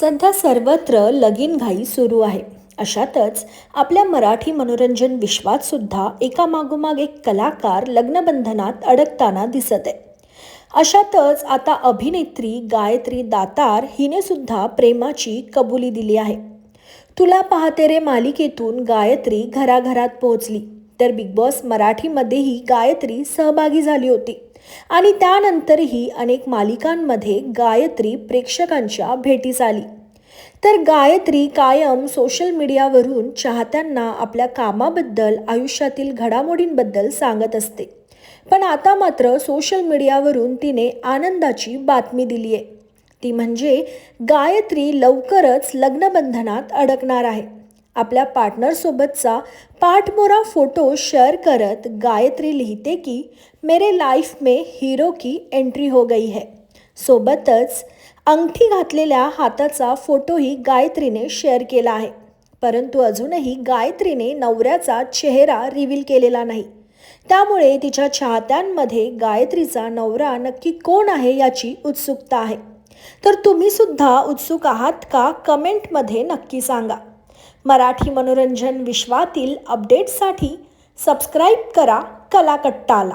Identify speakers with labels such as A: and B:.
A: सध्या सर्वत्र लगीन घाई सुरू आहे. अशातच आपल्या मराठी मनोरंजन विश्वात सुद्धा एकामागोमाग एक कलाकार लग्नबंधनात अडकताना दिसत. आहे अशातच आता अभिनेत्री गायत्री दातार हिने सुद्धा प्रेमाची कबुली दिली आहे. तुला पाहते रे मालिकेतून गायत्री घराघरात पोहोचली. तर बिग बॉस मराठीमध्येही गायत्री सहभागी झाली होती. आणि त्यानंतरही अनेक मालिकांमध्ये गायत्री प्रेक्षकांच्या भेटीस आली. तर गायत्री कायम सोशल मीडियावरून चाहत्यांना आपल्या कामाबद्दल आयुष्यातील घडामोडींबद्दल सांगत असते. पण आता मात्र सोशल मीडियावरून तिने आनंदाची बातमी दिली आहे ती म्हणजे गायत्री लवकरच लग्नबंधनात अडकणार आहे. आपल्या पार्टनरसोबतचा पाठमोरा फोटो शेअर करत गायत्री लिहिते की मेरे लाइफ में हिरो की एंट्री हो गई है. सोबतच अंगठी घातलेल्या हाताचा फोटोही गायत्रीने शेअर केला आहे. परंतु अजूनही गायत्रीने नवऱ्याचा चेहरा रिव्हील केलेला नाही. त्यामुळे तिच्या चाहत्यांमध्ये गायत्रीचा नवरा नक्की कोण आहे याची उत्सुकता आहे. तर तुम्ही सुद्धा उत्सुक आहात का? कमेंटमध्ये नक्की सांगा. मराठी मनोरंजन विश्वातील अपडेट्ससाठी सबस्क्राईब करा कलाकट्टाला.